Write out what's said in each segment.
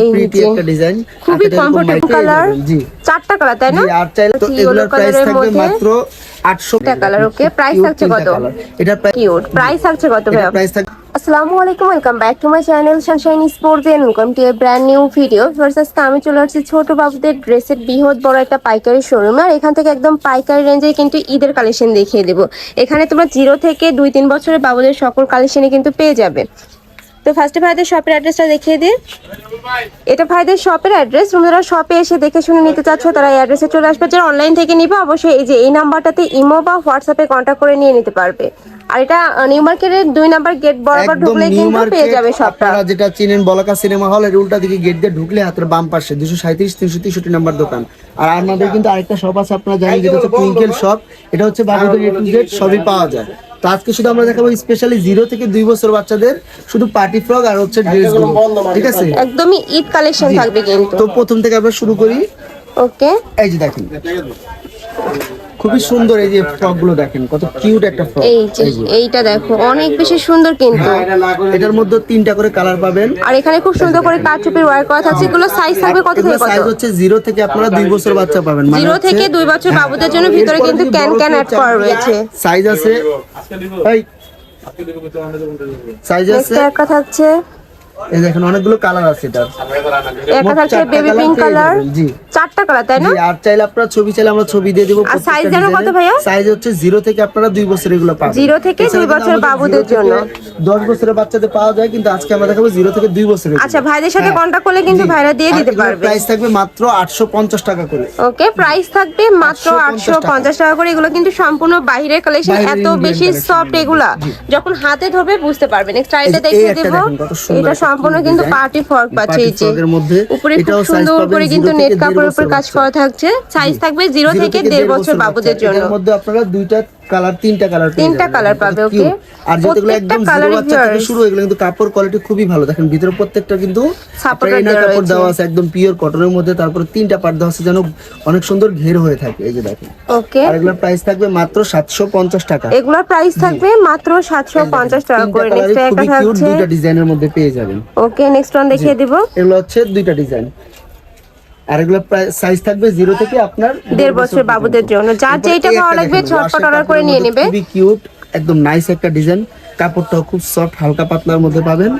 এই প্রিটি একটা ডিজাইন খুবই color। জি। চারটা কালার তাই না? আর চাইলে তো এগুলোর প্রাইস থাকবে মাত্র 800 তিনটা কালার ওকে প্রাইস থাকছে কত? এটা প্রাইস কিউট প্রাইস থাকছে কত প্রাইস থাকবে আসসালামু আলাইকুম welcome back to my channel Sunshine Sports and welcome to a brand new video first আজকে আমি চলে আসছি ছোট বাবুদের ড্রেসের বৃহৎ বড় একটা পাইকারি শোরুম আর এখান থেকে একদম পাইকারি রেঞ্জে কিন্তু ঈদের কালেকশন দেখিয়ে দেবো। এখানে তোমরা জিরো থেকে দুই তিন বছরের বাবুদের সকল কালেকশনই কিন্তু পেয়ে যাবে। তো ফার্স্টে ভাইদের শপের অ্যাড্রেসটা দেখিয়ে দিন এটা ভাইদের শপের অ্যাড্রেস তোমরা শপে এসে দেখে শুনে নিতে চাচ্ছ তারা এই অ্যাড্রেসে চলে আসবে। যারা অনলাইন থেকে নিবে অবশ্যই এই যে এই নাম্বারটাতে ইমো বা হোয়াটসঅ্যাপে কন্ট্যাক্ট করে নিয়ে নিতে পারবে। আর এটা নিউ মার্কেটের দুই নাম্বার গেট বরাবর ঢুকলে কিন্তু পেয়ে যাবে সবটা আপনারা যেটা চিনেন বলাকা সিনেমা হল এর উল্টা দিকে গেট দিয়ে ঢুকলে হাতের বাম পাশে দুশো সাঁত্রিশ তিনশো তেষট্টি নাম্বার দোকান। আর আমাদের কিন্তু আরেকটা শপ আছে আপনারা জানেন যেটা হচ্ছে টুইঙ্কেল শপ এটা হচ্ছে বাবুদের এ টু জেড সবই পাওয়া যায়। তো আজকে শুধু আমরা দেখাবো স্পেশালি জিরো থেকে দুই বছর বাচ্চাদের শুধু পার্টি ফ্রক আর হচ্ছে ড্রেস ঠিক আছে? একদমই ঈদ কালেকশন থাকবে কিন্তু। তো প্রথম থেকে আমরা শুরু করি। ওকে এই যে দেখেন। খুবই সুন্দর এই যে ফ্রকগুলো দেখেন কত কিউট একটা ফ্রক এই যে এইটা দেখো অনেক বেশি সুন্দর কিন্তু। এটার মধ্যে তিনটা করে কালার পাবেন। আর এখানে খুব সুন্দর করে কাঠচুপির ওয়ার করা থাকছে এগুলো সাইজ থাকবে কত থেকে কত? সাইজ হচ্ছে জিরো থেকে আপনারা দুই বছর বাচ্চা পাবেন। মানে জিরো থেকে দুই বছর বাবুদের জন্য ভিতরে কিন্তু ক্যান ক্যান অ্যাড করা রয়েছে। সাইজ আছে। এই। সাইজ আছে। একটা থাকছে। এই দেখেন অনেকগুলো কালার আছে এটার। একটা থাকছে বেবি পিঙ্ক কালার জি। চারটা কালার তাই না? আর চাইলে আপনারা ছবি চাইলে আমরা ছবি দিয়ে দেবো আর size যেন কত ভাইয়া? সাইজ হচ্ছে থেকে আপনারা বছর এগুলো পাবেন। থেকে বছর বাবুদের জন্য। দশ বছরের বাচ্চাদের পাওয়া যায় কিন্তু আজকে আমরা দেখাবো থেকে বছরের আচ্ছা ভাইদের সাথে কন্ট্যাক্ট করলে কিন্তু ভাইরা দিয়ে দিতে পারবে। প্রাইস থাকবে মাত্র আটশো পঞ্চাশ টাকা করে। ওকে প্রাইস থাকবে মাত্র 850 আটশো পঞ্চাশ টাকা করে। এগুলো কিন্তু সম্পূর্ণ বাইরের কালেকশন এত বেশি সফট এগুলা। যখন হাতে ধরবে বুঝতে পারবে নেক্সট আইটা দেখিয়ে দেবো। এটা সম্পূর্ণ কিন্তু পার্টি ফর্ক পাচ্ছে এই যে। উপরে খুব সুন্দর উপরে করে কিন্তু নেট কাপড়ের উপর কাজ করা থাকছে। সাইজ থাকবে জিরো থেকে দেড় বছর বাবুদের জন্য। মধ্যে আপনারা দুইটা কালার তিনটা কালার তিনটা colour পাবে, okay? আর যেগুলো একদম জিরো বাচ্চা থেকে শুরু এগুলো কিন্তু কাপড় কোয়ালিটি খুবই ভালো। দেখেন ভিতরে প্রত্যেকটা কিন্তু দেওয়া কাপড় দেওয়া আছে একদম পিওর কটনের মধ্যে। তারপরে তিনটা পার্ট দেওয়া আছে যেন অনেক সুন্দর ঘের হয়ে থাকে। এই যে দেখেন। ওকে আর এগুলোর প্রাইস থাকবে মাত্র সাতশো পঞ্চাশ টাকা। এগুলোর প্রাইস থাকবে মাত্র সাতশো পঞ্চাশ টাকা করে। নেক্সট একটা থাকছে। দুইটা ডিজাইনের মধ্যে পেয়ে যাবেন। ওকে নেক্সট ওয়ান দেখিয়ে দিব। এগুলো হচ্ছে দুইটা ডিজাইন আর এগুলো সাইজ থাকবে জিরো থেকে আপনার দেড় বছর বাবুদের জন্য। যার যেটা ভালো লাগবে ঝটপট অর্ডার করে নিয়ে নেবে। খুবই কিউট একদম নাইস একটা ডিজাইন কাপড়টাও খুব সফট হালকা পাতলার মধ্যে পাবেন।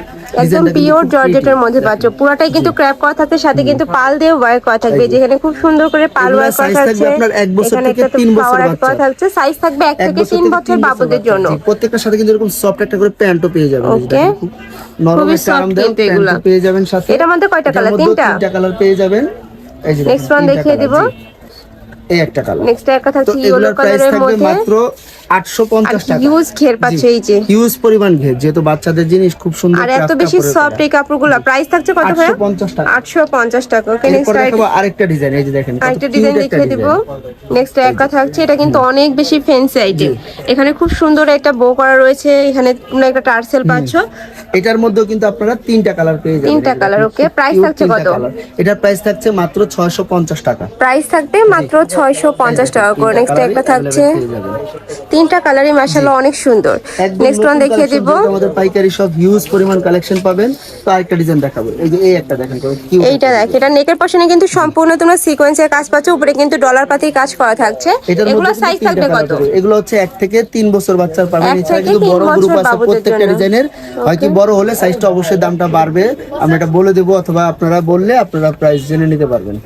একদম পিওর জর্জেটের মধ্যে পাচ্ছ। পুরাটাই কিন্তু ক্র্যাপ করা থাকছে সাথে কিন্তু পাল দিয়ে ওয়ার করা থাকবে। যেখানে খুব সুন্দর করে পাল এগুলা ওয়ার করা থাকছে আপনার এক বছর এখানে থেকে একটা তিন বছর বাচ্চা। থাকছে সাইজ থাকবে এক এক থেকে বছর তিন বছর বাবুদের জন্য। প্রত্যেকটার সাথে কিন্তু এরকম সফট একটা করে প্যান্টও পেয়ে যাবেন. দেখেন, নরম একটা আরামদায়ক পেয়ে যাবেন সাথে। এটার মধ্যে কয়টা? মধ্যেও তিনটা? তিনটা কালার পেয়ে যাবেন। Next দেখেন, দেখিয়ে দিব। এই একটা কালার নেক্সট একটা থাকছে ইয়েলো কালারের মধ্যে। মাত্র আটশো আর পঞ্চাশ টাকা। হিউজ ঘের পাচ্ছে এই যে। হিউজ পরিমাণ ঘের যেহেতু বাচ্চাদের জিনিস খুব সুন্দর আর এত বেশি সফট এই কাপড়গুলো প্রাইস থাকছে কত ভাই আটশো পঞ্চাশ টাকা। আটশো পঞ্চাশ টাকা ওকে নেক্সট আরেকটা ডিজাইন এই যে দেখেন আরেকটা ডিজাইন দেখিয়ে দিব। নেক্সট একটা থাকছে এটা কিন্তু অনেক বেশি ফ্যান্সি আইটেম এখানে খুব সুন্দর একটা বো করা রয়েছে এখানে তোমরা একটা টার্সেল পাচ্ছ। এটার মধ্যেও কিন্তু আপনারা তিনটা কালার পেয়ে যাবেন। তিনটা কালার ওকে প্রাইস থাকছে কত? এটার প্রাইস থাকছে মাত্র ছয়শো পঞ্চাশ টাকা। প্রাইস থাকবে মাত্র ছয়শো পঞ্চাশ টাকা করে নেক্সট একটা থাকছে। তিনটা কালারই মাসাল্লাহ অনেক সুন্দর। নেক্সট ওয়ান দেখিয়ে দিব। আমাদের পাইকারি সব হিউজ পরিমাণ কালেকশন পাবেন। তো আরেকটা ডিজাইন দেখাবো। এই যে এই একটা দেখেন এইটা দেখ এটা নেকের পশনে কিন্তু সম্পূর্ণ তোমরা সিকোয়েন্সের কাজ পাচ্ছ উপরে কিন্তু ডলার পাতির কাজ করা থাকছে। এগুলো সাইজ থাকবে কত? এগুলো হচ্ছে এক থেকে তিন বছর বাচ্চার পাবেন এছাড়া কিন্তু বড় গ্রুপ আছে প্রত্যেকটা। ডিজাইনের হয় কি বড় হলে সাইজটা অবশ্যই দামটা বাড়বে। আমরা এটা বলে দেবো অথবা আপনারা বললে আপনারা প্রাইস জেনে নিতে পারবেন।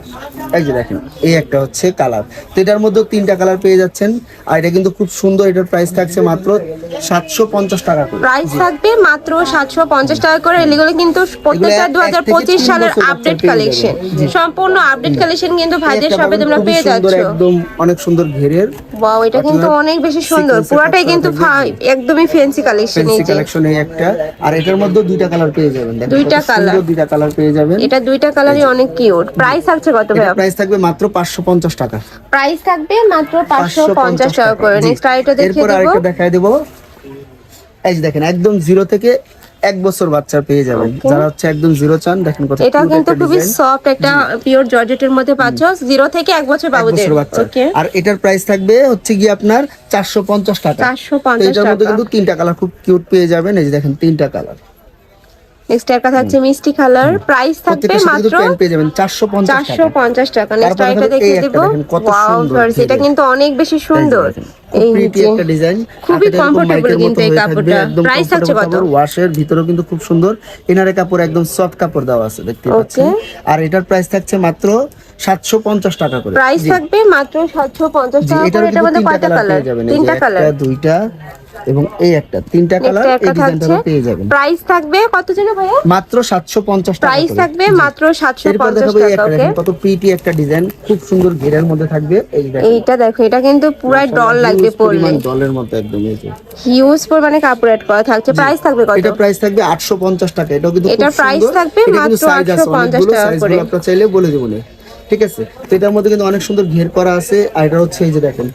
এই যে দেখেন এই একটা হচ্ছে কালার। তো এটার মধ্যে তিনটা কালার পেয়ে যাচ্ছেন। আর এটা কিন্তু খুব সুন্দর এটার প্রাইস থাকছে মাত্র সাতশো পঞ্চাশ টাকা করে। প্রাইস থাকবে মাত্র সাতশো পঞ্চাশ টাকা করে। এগুলো কিন্তু প্রত্যেকটা দু হাজার পঁচিশ সালের আপডেট কালেকশন সম্পূর্ণ আপডেট কালেকশন কিন্তু ভাইদের সবে তোমরা পেয়ে যাচ্ছ। একদম অনেক সুন্দর ঘেরের। ওয়াও এটা কিন্তু অনেক বেশি সুন্দর। পুরাটাই কিন্তু একদমই ফ্যান্সি কালেকশন এই কালেকশন এই একটা। আর এটার মধ্যে দুইটা কালার পেয়ে যাবেন। দুইটা colour। দুইটা কালার পেয়ে যাবেন। এটা দুইটা কালারই অনেক কিউট প্রাইস থাকছে কত ভাইয়া প্রাইস থাকবে মাত্র পাঁচশো পঞ্চাশ টাকা। প্রাইস থাকবে মাত্র পাঁচশো পঞ্চাশ টাকা করে। নেক্সট আরেকটা দেখিয়ে এরপর আরেকটা দেখাই দেবো। এই যে দেখেন একদম জিরো থেকে এক বছর বাচ্চা পেয়ে যাবেন। যারা হচ্ছে একদম জিরো চান দেখেন কত এটা কিন্তু খুবই সফট একটা পিওর জর্জেটের মধ্যে পাচ্ছ। জিরো থেকে এক বছর বাবুদের। ওকে আর এটার প্রাইস থাকবে হচ্ছে কি আপনার চারশো পঞ্চাশ টাকা। 450 তো এটার মধ্যে কিন্তু তিনটা কালার খুব কিউট পেয়ে যাবেন। এই যে দেখেন তিনটা কালার নেক্সট একটা থাকছে মিষ্টি কালার। প্রাইস থাকবে মাত্র প্যান্ট পেয়ে যাবেন চারশো পঞ্চাশ চারশো পঞ্চাশ টাকা। নেক্সট দেখো ওয়াও সুন্দর এটা কিন্তু অনেক বেশি সুন্দর। এই যে একটা ডিজাইন খুবই comfortable কিন্তু এই কাপড়টা। Price থাকছে কত? ওয়াশের ভিতরেও কিন্তু খুব সুন্দর। কাপড় একদম সফট কাপড় দেওয়া আছে দেখতে পাচ্ছেন। আর এটার প্রাইস থাকছে মাত্র সাতশো পঞ্চাশ টাকা করে। প্রাইস থাকবে মাত্র সাতশো পঞ্চাশ জি, টাকা করে। এটার মধ্যে কয়টা কালার তিনটা কালার দুইটা এবং এই একটা তিনটা কালার এই ডিজাইনটা পেয়ে যাবেন। প্রাইস থাকবে কত জন ভাইয়া? মাত্র সাতশো পঞ্চাশ টাকা প্রাইস থাকবে মাত্র সাতশো এরপর পঞ্চাশ দেখাবো এই টাকা ওকে কত প্রিটি একটা ডিজাইন খুব সুন্দর ঘেরের মধ্যে থাকবে। এই এইটা দেখো এটা কিন্তু পুরাই ডল লাগবে পরলে। ডলের মধ্যে একদম এই যে। হিউজ পরিমাণে কাপড় অ্যাড করা থাকছে। প্রাইস থাকবে কত? এটা প্রাইস থাকবে 850 টাকা। এটাও কিন্তু price সুন্দর। থাকবে মাত্র 850 টাকা করে। আপনারা চাইলে বলে দেবো। ঠিক আছে? তো এটার মধ্যে কিন্তু অনেক সুন্দর ঘের করা আছে। আর এটা হচ্ছে এই যে দেখেন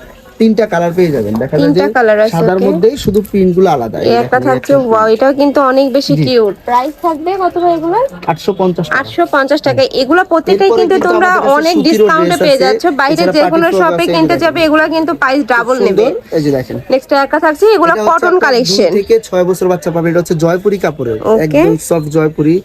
তিনটা কালার পেয়ে যাবেন। দেখা যায় তিনটা colour আছে, সাদার মধ্যেই শুধু প্রিন্টগুলো আলাদা। এই একটা থাকছে ওয়াও এটাও কিন্তু অনেক বেশি কিউট প্রাইস থাকবে কত ভাই এগুলো? 850 টাকা। আটশো পঞ্চাশ টাকা। এগুলো প্রত্যেকটাই কিন্তু তোমরা অনেক ডিসকাউন্টে পেয়ে যাচ্ছ। বাইরে যে কোনো শপে কিনতে যাবে এগুলো কিন্তু প্রাইস ডাবল নেবে। এই যে দেখেন। নেক্সট একটা থাকছে এগুলো কটন কালেকশন থেকে 6 বছর বাচ্চা পাবে এটা হচ্ছে জয়পুরি কাপড়ের. একদম সফট জয়পুরি।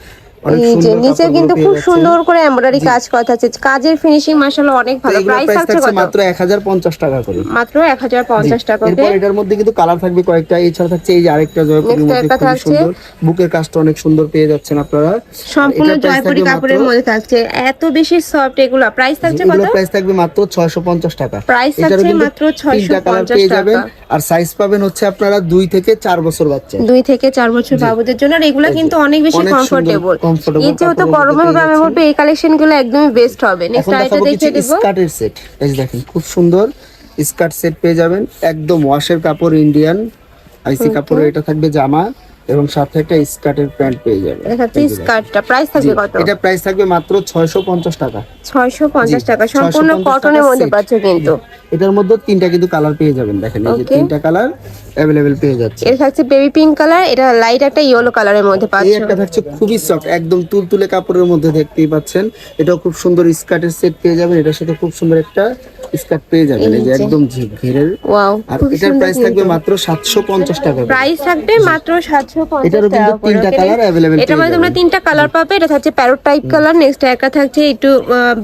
অনেক এই যে সুন্দর নিচে কিন্তু খুব সুন্দর করে এমব্রয়ডারি কাজ করা আছে। কাজের ফিনিশিং মাশাআল্লাহ অনেক ভালো। প্রাইস থাকছে থাকছে কত? মাত্র 1050 টাকা করে। মাত্র এক হাজার পঞ্চাশ টাকা এরপর এটার মধ্যে কিন্তু কালার থাকবে কয়েকটা। এছাড়া থাকছে এই যে আরেকটা জয়পুরের মধ্যে একটা সুন্দর। বুকের কাজটা অনেক সুন্দর পেয়ে যাচ্ছেন আপনারা। সম্পূর্ণ জয়পুরি কাপড়ের মধ্যে থাকছে। এত বেশি সফট এগুলো। প্রাইস থাকছে কত? প্রাইস থাকবে মাত্র 650 টাকা। থাকছে মাত্র তিনটা 650 টাকা। আর সাইজ পাবেন হচ্ছে আপনারা দুই থেকে চার বছর বাচ্চা। দুই থেকে চার বছর বাবুদের জন্য। আর এগুলা কিন্তু অনেক বেশি সুন্দর, কমফোর্টেবল এই যেহেতু গ্রামে পেয়ে বলবে এই কালেকশনগুলো একদমই বেস্ট হবে। নেক্সট আইটা দেখিয়ে দিব। স্কার্টের সেট এই দেখেন খুব সুন্দর স্কার্ট সেট পেয়ে যাবেন। একদম ওয়াশের কাপড় ইন্ডিয়ান আইসি কাপড়ের এটা থাকবে জামা এবং সাথে একটা স্কার্টের প্যান্ট পেয়ে যাবেন। এটা স্কার্টটা প্রাইস থাকবে কত? এটা প্রাইস থাকবে মাত্র 650 টাকা। ছয়শো পঞ্চাশ জি, টাকা। সম্পূর্ণ কটনের মধ্যে পাচ্ছ কিন্তু। এটার মধ্যে তিনটা কিন্তু কালার পেয়ে যাবেন। দেখেন এই যে তিনটা কালার অ্যাভেলেবেল পেয়ে যাচ্ছে। এটা থাকছে বেবি পিঙ্ক কালার এটা লাইট একটা ইয়েলো কালারের মধ্যে এই পাচ্ছ। একটা থাকছে খুবই সফট একদম তুলতুলে কাপড়ের মধ্যে দেখতেই পাচ্ছেন। এটাও খুব সুন্দর স্কার্টের সেট পেয়ে যাবেন এটার সাথে খুব সুন্দর একটা স্কার্ট পেয়ে যাবেন। এই যে এই। একদম ঘেরের ওয়াও আর এটার প্রাইস থাকবে মাত্র 750 টাকা। প্রাইস থাকবে মাত্র সাতশো পঞ্চাশ এটারও কিন্তু তিনটা colour available এটা মানে তোমরা। তিনটা কালার পাবে এটা থাকছে প্যারোট টাইপ কালার নেক্সট একটা থাকছে একটু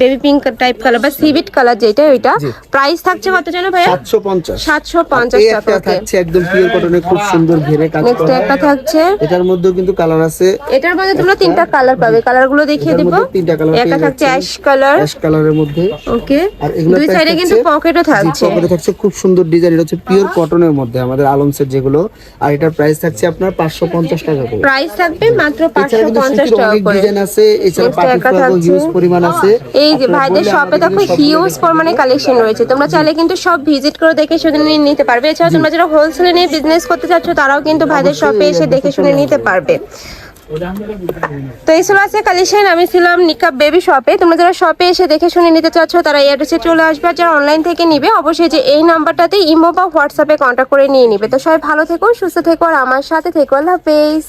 বেবি পিঙ্ক টাইপ কালার বা সিভিট কালার যেটা ওইটা। প্রাইস থাকছে কত জানো ভাইয়া 750 সাতশো আর পঞ্চাশ এই টাকা একটা ওকে থাকছে একদম পিওর কটনের খুব সুন্দর ঘেরে কাজ নেক্সট একটা থাকছে। এটার মধ্যেও কিন্তু কালার আছে। এটার মধ্যে তোমরা তিনটা কালার পাবে। কালারগুলো দেখিয়ে দিব। মধ্যে তিনটা কালার একটা থাকছে অ্যাশ কালার অ্যাশ কালারের মধ্যে। ওকে আর এগুলো দুই সাইডে কিন্তু পকেটও থাকছে। পকেটে থাকছে খুব সুন্দর ডিজাইন এটা হচ্ছে পিওর কটনের মধ্যে আমাদের আলম সেট যেগুলো। আর এটার প্রাইস থাকছে আপনার 550 টাকা করে। প্রাইস থাকবে মাত্র এছাড়া পাঁচশো কিন্তু পঞ্চাশ সুতির টাকা অনেক করে। ডিজাইন আছে। এছাড়া পার্টি একটা হিউজ পরিমাণ আছে। এই যে ভাইদের শপে দেখো হিউজ পরিমাণে কালেকশন রয়েছে। তোমরা চাইলে কিন্তু সব ভিজিট করে দেখে শুনে নিয়ে নিতে পারবে। এছাড়া তোমরা যারা হোলসেলে নিয়ে বিজনেস করতে চাচ্ছ, তারাও কিন্তু ভাইদের শপে এসে দেখে শুনে নিতে পারবে। তো এই ছিল আছে কালেকশন আমি ছিলাম নিকাপ বেবি শপে তোমরা যারা শপে এসে দেখে শুনে নিতে চাচ্ছ, তারা এই অ্যাড্রেসে চলে আসবে। আর যারা অনলাইন থেকে নিবে, অবশ্যই যে এই নাম্বারটাতে ইমো বা হোয়াটসঅ্যাপে কন্ট্যাক্ট করে নিয়ে নিবে। তো সবাই ভালো থেকো, সুস্থ থেকো, আর আমার সাথে থেকো। আল্লাহ হাফেজ।